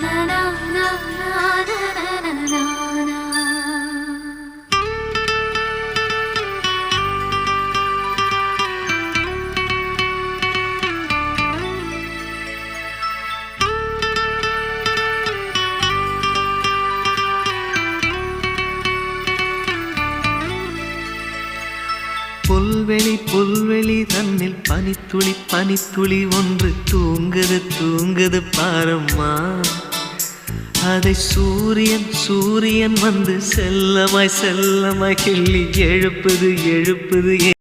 no, no. no. புல்வெளி புல்வெளி தன்னில் பனித்துளி பனித்துளி ஒன்று தூங்குது தூங்குது பாரம்மா. அதை சூரியன் சூரியன் வந்து செல்லமாய் செல்லமாய் கிள்ளி எழுப்புது எழுப்புது